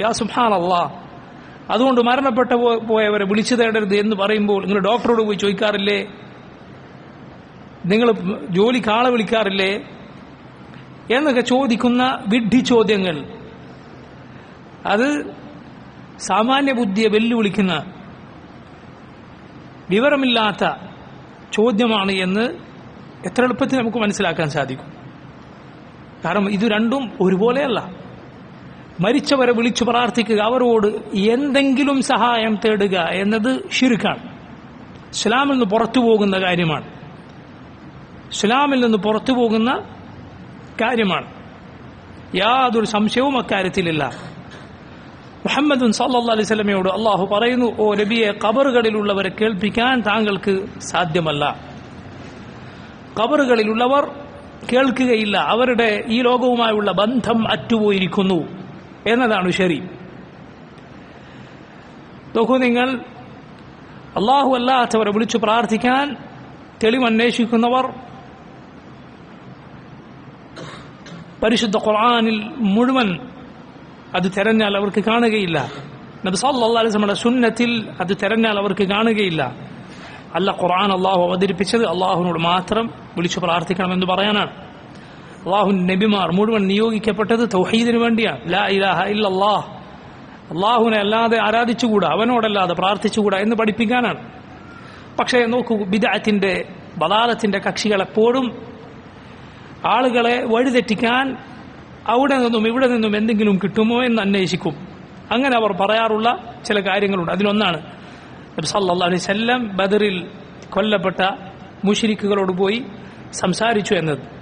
യാ സുഹാൻ അതുകൊണ്ട് മരണപ്പെട്ട പോയവരെ വിളിച്ചു തേടരുത് എന്ന് പറയുമ്പോൾ നിങ്ങൾ ഡോക്ടറോട് പോയി ചോദിക്കാറില്ലേ? നിങ്ങൾ ജോലി ആളെ വിളിക്കാറില്ലേ? എന്നൊക്കെ ചോദിക്കുന്ന വിഡ്ഢി ചോദ്യങ്ങൾ. അത് സാമാന്യ ബുദ്ധിയെ വെല്ലുവിളിക്കുന്ന വിവരമില്ലാത്ത ചോദ്യമാണ് എന്ന് എത്ര എളുപ്പത്തിൽ നമുക്ക് മനസ്സിലാക്കാൻ സാധിക്കും. കാരണം ഇത് രണ്ടും ഒരുപോലെയല്ല. മരിച്ചവരെ വിളിച്ചു പ്രാർത്ഥിക്കുക അവരോട് എന്തെങ്കിലും സഹായം തേടുക എന്നത് ഷിരുക്കാണ് ഇസ്ലാമിൽ നിന്ന് പുറത്തു പോകുന്ന കാര്യമാണ്. ഇസ്ലാമിൽ നിന്ന് പുറത്തു പോകുന്ന കാര്യമാണ്. യാതൊരു സംശയവും അക്കാര്യത്തിലില്ല. മുഹമ്മദ് സല്ലാ അലൈഹി സ്വലമയോട് അള്ളാഹു പറയുന്നു ഓ നബിയെ കബറുകളിലുള്ളവരെ കേൾപ്പിക്കാൻ താങ്കൾക്ക് സാധ്യമല്ല. കബറുകളിലുള്ളവർ കേൾക്കുകയില്ല. അവരുടെ ഈ ലോകവുമായുള്ള ബന്ധം അറ്റുപോയിരിക്കുന്നു. എന്നതാണ് ശരി. നോക്കൂ നിങ്ങൾ അള്ളാഹു അല്ലാത്തവരെ വിളിച്ചു പ്രാർത്ഥിക്കാൻ തെളിവന്വേഷിക്കുന്നവർ പരിശുദ്ധ ഖുർആാനിൽ മുഴുവൻ അത് തെരഞ്ഞാൽ അവർക്ക് കാണുകയില്ല. നബി സല്ലല്ലാഹു അലൈഹി വസല്ലമയുടെ സുന്നത്തിൽ അത് തെരഞ്ഞാൽ അവർക്ക് കാണുകയില്ല. അല്ല ഖുർആൻ അള്ളാഹു അവതരിപ്പിച്ചത് അള്ളാഹുവിനോട് മാത്രം വിളിച്ചു പ്രാർത്ഥിക്കണമെന്ന് പറയാനാണ്. അള്ളാഹു നബിമാർ മുഴുവൻ നിയോഗിക്കപ്പെട്ടത് തൗഹീദിന് വേണ്ടിയാണ്. ലാ ഇലാഹ ഇല്ലല്ലാഹ്. അള്ളാഹുവിനെ അല്ലാതെ ആരാധിച്ചുകൂടാ? അവനോടല്ലാതെ പ്രാർത്ഥിച്ചുകൂടാ എന്ന് പഠിപ്പിക്കാനാണ്. പക്ഷേ നോക്കൂ ബിദാത്തിന്റെ ബദാലത്തിന്റെ കക്ഷികളെപ്പോഴും ആളുകളെ വഴിതെറ്റിക്കാൻ അവിടെ നിന്നും ഇവിടെ നിന്നും എന്തെങ്കിലും കിട്ടുമോ എന്ന് അന്വേഷിക്കും. അങ്ങനെ അവർ പറയാറുള്ള ചില കാര്യങ്ങളുണ്ട്. അതിലൊന്നാണ് സല്ലല്ലാഹു അലൈഹി സല്ലം ബദറിൽ കൊല്ലപ്പെട്ട മുഷിരിക്കുകളോട് പോയി സംസാരിച്ചു എന്നത്.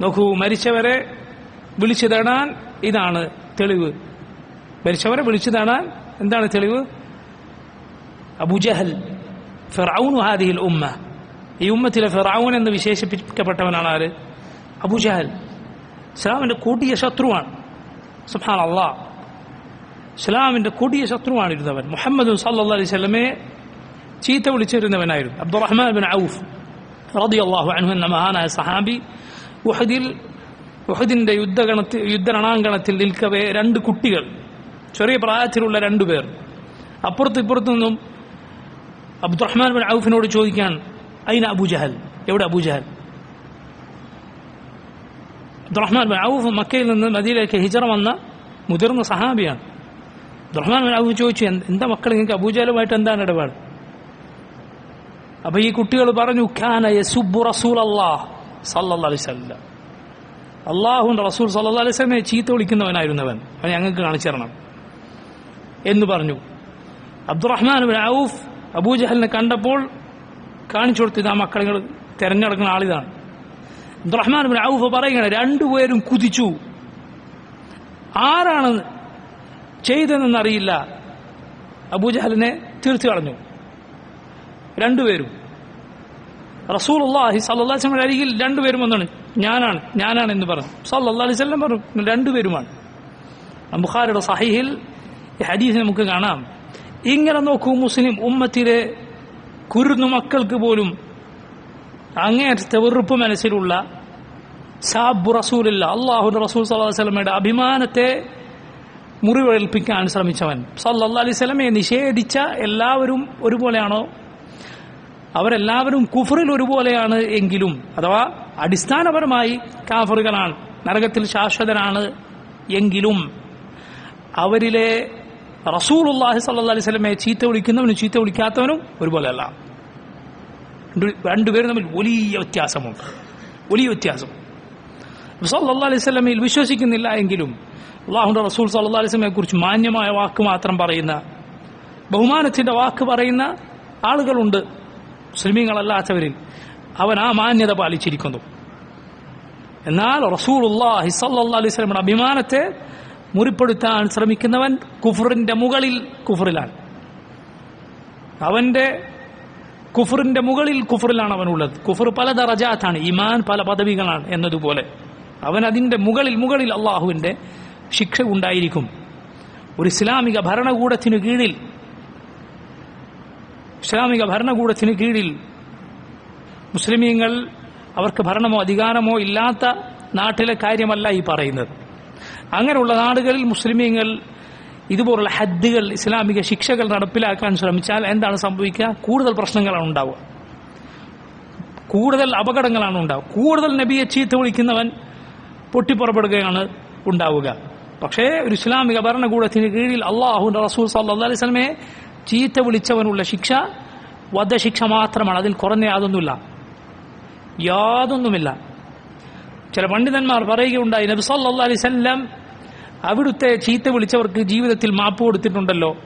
നോക്കൂ മരിച്ചവരെ വിളിച്ചു തേടാൻ ഇതാണ് തെളിവ്. മരിച്ചവരെ വിളിച്ചു തേടാൻ എന്താണ് തെളിവ്? അബുജഹൽ ഫിറൌനു ഹാദിഹിൽ ഉമ്മ. ഈ ഉമ്മത്തിലെ ഫിറൌൻ എന്ന് വിശേഷിപ്പിക്കപ്പെട്ടവനാണ് ആര്? അബുജഹൽ. ഇസ്ലാമിന്റെ കൂട്ടിയ ശത്രുവാണ്. സുഹാൻ അള്ളാ ഇസ്ലാമിന്റെ കൊടിയ ശത്രുവാണിരുന്നവൻ മുഹമ്മദ് സല്ലാ അലൈഹി സ്വലമെ ചീത്ത വിളിച്ചിരുന്നവനായിരുന്നു. അബ്ദുറഹ്മാൻ ബിൻ ഔഫ് റതി അള്ളാഹു അൻഹു എന്ന മഹാനായ സഹാബി ഉഹദിൽ ഉഹദിന്റെ യുദ്ധഗണത്തിൽ യുദ്ധരണാങ്കണത്തിൽ നിൽക്കവേ രണ്ട് കുട്ടികൾ. ചെറിയ പ്രായത്തിലുള്ള രണ്ടുപേർ അപ്പുറത്തും ഇപ്പുറത്തു നിന്നും അബ്ദുറഹ്മാൻ ബിൻ ഔഫിനോട് ചോദിക്കാൻ അയിന അബുജഹൽ എവിടെ അബുജഹൽ അബ്ദുറഹ്മാൻ ബിൻ ഔഫ് മക്കയിൽ നിന്ന് നദിയിലേക്ക് ഹിജറ വന്ന മുതിർന്ന സഹാബിയാണ്. അബ്ദുറഹ്മാൻ ബിൻ ഔഫ് ചോദിച്ചു "എന്ത്- മക്കൾ നിങ്ങൾക്ക് അബൂജഹലുമായിട്ട് എന്താണ് ഇടപാട്? അപ്പൊ ഈ കുട്ടികൾ പറഞ്ഞു ഖാന യസുബു റസൂൽ അള്ളാഹ് സല്ലല്ലാഹു അലൈഹി വസല്ലം. അള്ളാഹുന്റെ റസൂൽ സല്ലല്ലാഹു അലൈഹി സ്വലമെ ചീത്ത വിളിക്കുന്നവനായിരുന്നവൻ. അവൻ ഞങ്ങൾക്ക് കാണിച്ചു തരണം. എന്ന് പറഞ്ഞു. അബ്ദുറഹ്മാൻ ഔഫ് അബൂജഹലിനെ കണ്ടപ്പോൾ കാണിച്ചു കൊടുത്തു ഇതാ മക്കളെ തെരഞ്ഞെടുക്കുന്ന ആളിതാണ്. അബ്ദുറഹ്മാൻ ഔഫ് പറയുകയാണ് രണ്ടുപേരും കുതിച്ചു. ആരാണ് ചെയ്തതെന്നറിയില്ല. അബൂജഹലിനെ തീർത്തു കളഞ്ഞു. രണ്ടുപേരും. റസൂൽ അള്ളാഹി സല്ലാസ്ലം അരികിൽ രണ്ടുപേരും വന്നാണ്. ഞാനാണ് ഞാനാണ് എന്ന് പറഞ്ഞു. സല്ലാ അലൈഹി സ്വല്ലം പറഞ്ഞു രണ്ടുപേരുമാണ്. ബുഖാരിയുടെ സഹിഹിൽ ഈ ഹദീസ് നമുക്ക് കാണാം. ഇങ്ങനെ നോക്കൂ മുസ്ലിം ഉമ്മത്തിലെ കുരുന്നു മക്കൾക്ക് പോലും അങ്ങേറ്റത്തെ വെറുപ്പ് മനസ്സിലുള്ള സാബു റസൂലില്ല അള്ളാഹു റസൂൽ സല്ലാസ്ലമയുടെ അഭിമാനത്തെ മുറിവേൽപ്പിക്കാൻ ശ്രമിച്ചവൻ. സല്ല അലൈഹി സ്വലമയെ നിഷേധിച്ച എല്ലാവരും ഒരുപോലെയാണോ? അവരെല്ലാവരും കുഫറിൽ ഒരുപോലെയാണ് എങ്കിലും അഥവാ അടിസ്ഥാനപരമായി കാഫറുകളാണ് നരകത്തിൽ ശാശ്വതനാണ് എങ്കിലും. അവരിലെ റസൂലുല്ലാഹി സല്ലാ അലൈഹി സ്വലമയെ ചീത്ത വിളിക്കുന്നവനും ചീത്ത വിളിക്കാത്തവനും ഒരുപോലെയല്ല. രണ്ട് രണ്ടുപേരും തമ്മിൽ വലിയ വ്യത്യാസമുണ്ട്. വലിയ വ്യത്യാസം. സല്ലാ അലൈഹി സ്വലമയിൽ വിശ്വസിക്കുന്നില്ല എങ്കിലും അള്ളാഹുന്റെ റസൂൽ സല്ലാ അലൈഹി സ്വലമയെ കുറിച്ച് മാന്യമായ വാക്ക് മാത്രം പറയുന്ന ബഹുമാനത്തിന്റെ വാക്ക് പറയുന്ന ആളുകളുണ്ട്. മുസ്ലിമീങ്ങളല്ലാത്തവരിൽ അവൻ ആ മാന്യത പാലിച്ചിരിക്കുന്നു. എന്നാൽ സല്ലാ അലൈഹി സ്വലമിയുടെ അഭിമാനത്തെ മുറിപ്പെടുത്താൻ ശ്രമിക്കുന്നവൻ കുഫറിന്റെ മുകളിൽ കുഫറിലാണ്. അവന്റെ കുഫറിന്റെ മുകളിൽ കുഫറിലാണ് അവനുള്ളത്. കുഫർ പല ദറജാത്താണ് ഇമാൻ പല പദവികളാണ് എന്നതുപോലെ. അവൻ അതിന്റെ മുകളിൽ മുകളിൽ അള്ളാഹുവിന്റെ ശിക്ഷ ഉണ്ടായിരിക്കും. ഒരു ഇസ്ലാമിക ഭരണകൂടത്തിനു കീഴിൽ ഇസ്ലാമിക ഭരണകൂടത്തിന് കീഴിൽ മുസ്ലിമീങ്ങൾ അവർക്ക് ഭരണമോ അധികാരമോ ഇല്ലാത്ത നാട്ടിലെ കാര്യമല്ല ഈ പറയുന്നത്. അങ്ങനെയുള്ള നാടുകളിൽ മുസ്ലിമീങ്ങൾ ഇതുപോലുള്ള ഹദ്ദുകൾ ഇസ്ലാമിക ശിക്ഷകൾ നടപ്പിലാക്കാൻ ശ്രമിച്ചാൽ എന്താണ് സംഭവിക്കുക? കൂടുതൽ പ്രശ്നങ്ങളാണ് ഉണ്ടാവുക. കൂടുതൽ അപകടങ്ങളാണ് ഉണ്ടാവുക. കൂടുതൽ നബിയെ ചീത്ത വിളിക്കുന്നവൻ പൊട്ടിപ്പുറപ്പെടുകയാണ് ഉണ്ടാവുക. പക്ഷേ ഒരു ഇസ്ലാമിക ഭരണകൂടത്തിന് കീഴിൽ അള്ളാഹു റസൂൽ സല്ലാ അലൈഹി സ്വലമെ ചീത്ത വിളിച്ചവനുള്ള ശിക്ഷ വധശിക്ഷ മാത്രമാണ്. അതിൽ കുറഞ്ഞ യാതൊന്നുമില്ല. യാതൊന്നുമില്ല. ചില പണ്ഡിതന്മാർ പറയുകയുണ്ടായി നബി സല്ലാ അലൈഹി സ്വല്ലം അവിടുത്തെ ചീത്ത വിളിച്ചവർക്ക് ജീവിതത്തിൽ മാപ്പ് കൊടുത്തിട്ടുണ്ടല്ലോ.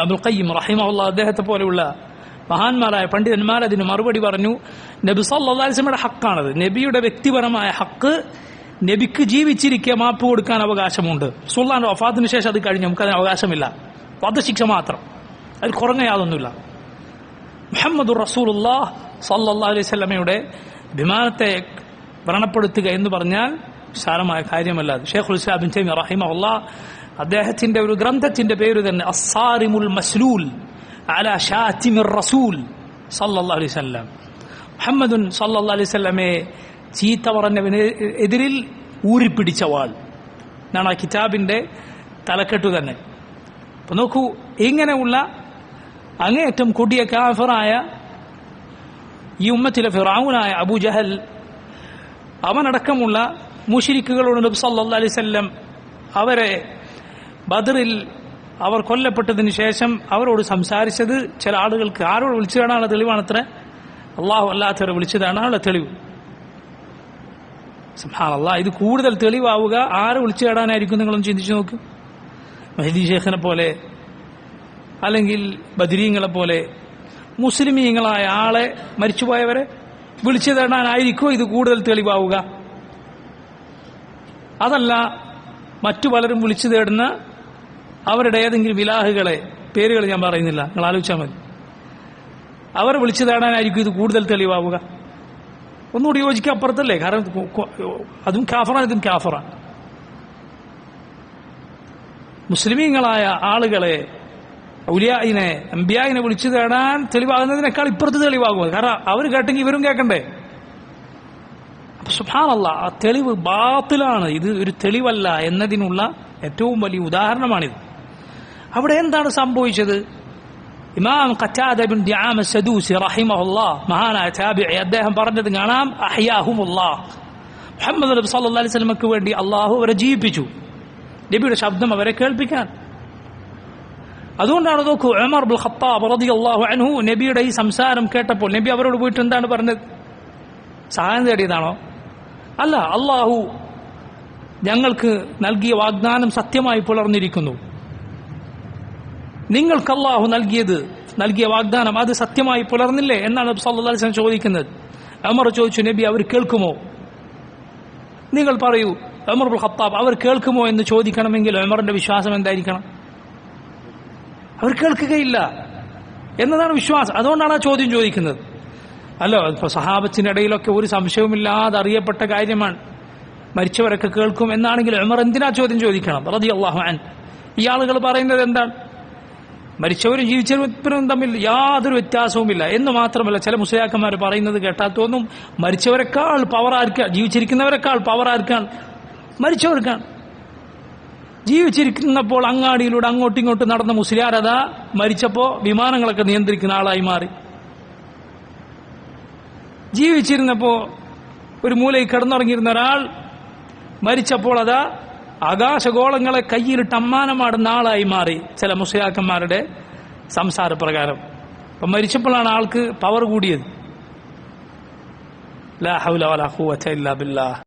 അബുൽ ഖയ്യം റഹിമുള്ള അദ്ദേഹത്തെ പോലെയുള്ള മഹാന്മാരായ പണ്ഡിതന്മാർ അതിന് മറുപടി പറഞ്ഞു നബി സല്ലാസ്ലമയുടെ ഹക്കാണത്. നബിയുടെ വ്യക്തിപരമായ ഹക്ക് നബിക്ക് ജീവിച്ചിരിക്കെ മാപ്പ് കൊടുക്കാൻ അവകാശമുണ്ട്. സുൽത്താൻ വഫാത്തിന് ശേഷം അത് കഴിഞ്ഞ് നമുക്ക് അതിന് അവകാശമില്ല. വധശിക്ഷ മാത്രം. അതിൽ കുറഞ്ഞ യാതൊന്നുമില്ല. മുഹമ്മദ് റസൂലുല്ലാ സല്ലാ അലൈഹി സ്വലമയുടെ വിമാനത്തെ വ്രണപ്പെടുത്തുക എന്ന് പറഞ്ഞാൽ വിശാലമായ കാര്യമല്ല. ഷേഖുൽ ഇസ്ലാം ബിൻ തൈമി റഹിമഹുല്ല അദ്ദേഹത്തിന്റെ ഒരു ഗ്രന്ഥത്തിന്റെ പേര് തന്നെ അസാറിമുൽ മസ്ലൂൽ റസൂൽ സല്ലാ അലൈഹി വസല്ലം. മുഹമ്മദുൻ സല്ലാ അലൈഹി വസല്ലമയെ ചീത്ത പറഞ്ഞവന് എതിരിൽ ഊരിപ്പിടിച്ച വാൾ എന്നാണ് ആ കിതാബിന്റെ തലക്കെട്ട് തന്നെ. അപ്പൊ നോക്കൂ ഇങ്ങനെയുള്ള അങ്ങേയറ്റം കൊടിയ കാഫറായ ഈ ഉമ്മത്തിലെ ഫിറാവുനായ അബു ജഹൽ അവനടക്കമുള്ള മുഷിരിക്കുകളോട് നബി സല്ലല്ലാഹു അലൈഹി അവരെ ബദറിൽ അവർ കൊല്ലപ്പെട്ടതിന് ശേഷം അവരോട് സംസാരിച്ചത് ചില ആളുകൾക്ക് ആരോട് വിളിച്ചതാണുള്ള തെളിവാണത്ര? അള്ളാഹു അല്ലാത്തവരെ വിളിച്ചതാണുള്ള തെളിവ്. ഇത് കൂടുതൽ തെളിവാവുക. ആരെ വിളിച്ചു കേടാനായിരിക്കും നിങ്ങളൊന്ന് ചിന്തിച്ചു നോക്ക്. മഹദി ഷേഖിനെ പോലെ അല്ലെങ്കിൽ ബദരീങ്ങളെ പോലെ മുസ്ലിമീങ്ങളായ ആളെ മരിച്ചുപോയവരെ വിളിച്ചു തേടാനായിരിക്കും ഇത് കൂടുതൽ തെളിവാവുക? അതല്ല മറ്റു പലരും വിളിച്ചു തേടുന്ന അവരുടെ ഏതെങ്കിലും വിലാഹുകളെ പേരുകൾ ഞാൻ പറയുന്നില്ല നിങ്ങൾ ആലോചിച്ചാൽ മതി. അവർ വിളിച്ചു തേടാനായിരിക്കും ഇത് കൂടുതൽ തെളിവാവുക. ഒന്നുകൂടി യോജിക്കുക അപ്പുറത്തല്ലേ? കാരണം അതും കാഫറാണ് ഇതും കാഫറാണ്. മുസ്ലിമീങ്ങളായ ആളുകളെ ഔലിയായിനെ അമ്പിയായിനെ വിളിച്ചു തേടാൻ തെളിവാകുന്നതിനേക്കാൾ ഇപ്പുറത്ത് തെളിവാകും. കാരണം അവർ കേട്ടെങ്കിൽ ഇവരും കേൾക്കണ്ടേ സുഭാനല്ല ആ തെളിവ് ബാത്തിലാണ്. ഇത് ഒരു തെളിവല്ല എന്നതിനുള്ള ഏറ്റവും വലിയ ഉദാഹരണമാണിത്. അവിടെ എന്താണ് സംഭവിച്ചത്? ഇമാം ഖറ്റാദ ബിൻ ദിആമ സദൂസി മഹാനായ അദ്ദേഹം പറഞ്ഞത് കാണാം അഹ്യാഹുമുല്ലാ. മുഹമ്മദ് നബി സല്ലല്ലാഹു അലൈഹി വേണ്ടി അള്ളാഹു അവരെ ജീവിപ്പിച്ചു. നബിയുടെ ശബ്ദം അവരെ കേൾപ്പിക്കാൻ. അതുകൊണ്ടാണ് നോക്കൂ ഉമർ ബുൽ ഖത്താബ് അള്ളാഹു അൻഹു നബിയുടെ ഈ സംസാരം കേട്ടപ്പോൾ നബി അവരോട് പോയിട്ട് എന്താണ് പറഞ്ഞത്? സഹായം തേടിയതാണോ? അല്ല അള്ളാഹു ഞങ്ങൾക്ക് നൽകിയ വാഗ്ദാനം സത്യമായി പുലർന്നിരിക്കുന്നു. നിങ്ങൾക്ക് അള്ളാഹു നൽകിയത് നൽകിയ വാഗ്ദാനം അത് സത്യമായി പുലർന്നില്ലേ എന്നാണ് വസല്ലം ചോദിക്കുന്നത്. അമർ ചോദിച്ചു നബി അവർ കേൾക്കുമോ? നിങ്ങൾ പറയൂ. ബുൽ ഖത്താബ് അവർ കേൾക്കുമോ എന്ന് ചോദിക്കണമെങ്കിൽ ഉമറിന്റെ വിശ്വാസം എന്തായിരിക്കണം? അവർ കേൾക്കുകയില്ല എന്നതാണ് വിശ്വാസം. അതുകൊണ്ടാണ് ആ ചോദ്യം ചോദിക്കുന്നത്. അല്ലോ ഇപ്പൊ സഹാബത്തിനിടയിലൊക്കെ ഒരു സംശയവുമില്ലാതെ അറിയപ്പെട്ട കാര്യമാണ്. മരിച്ചവരൊക്കെ കേൾക്കും എന്നാണെങ്കിൽ ഉമർ എന്തിനാ ചോദ്യം ചോദിക്കണം? റതി അള്ളാഹു അൻ ഈ ആളുകൾ പറയുന്നത് എന്താണ്? മരിച്ചവരും ജീവിച്ചവരും തമ്മിൽ യാതൊരു വ്യത്യാസവുമില്ല എന്ന് മാത്രമല്ല ചില മുസ്ലിയാക്കന്മാർ പറയുന്നത് കേട്ടാൽ തോന്നും മരിച്ചവരെക്കാൾ പവർ ആർക്കാണ് ജീവിച്ചിരിക്കുന്നവരെക്കാൾ പവർ ആർക്കാണ്? മരിച്ചവർക്കാണ്. ജീവിച്ചിരിക്കുന്നപ്പോൾ അങ്ങാടിയിലൂടെ അങ്ങോട്ടും ഇങ്ങോട്ടും നടന്ന മുസ്ലിയാരത മരിച്ചപ്പോ വിമാനങ്ങളൊക്കെ നിയന്ത്രിക്കുന്ന ആളായി മാറി. ജീവിച്ചിരുന്നപ്പോൾ ഒരു മൂലയിൽ കിടന്നുറങ്ങിയിരുന്ന ഒരാൾ മരിച്ചപ്പോൾ അതാ ആകാശഗോളങ്ങളെ കയ്യിലിട്ട് അമ്മാനമാടുന്ന ആളായി മാറി. ചില മുസ്ലിയാക്കന്മാരുടെ സംസാരപ്രകാരം. അപ്പൊ മരിച്ചപ്പോഴാണ് ആൾക്ക് പവർ കൂടിയത്. ലാ ഹൗല വലാ ഇല്ലാ ബില്ലാഹ്.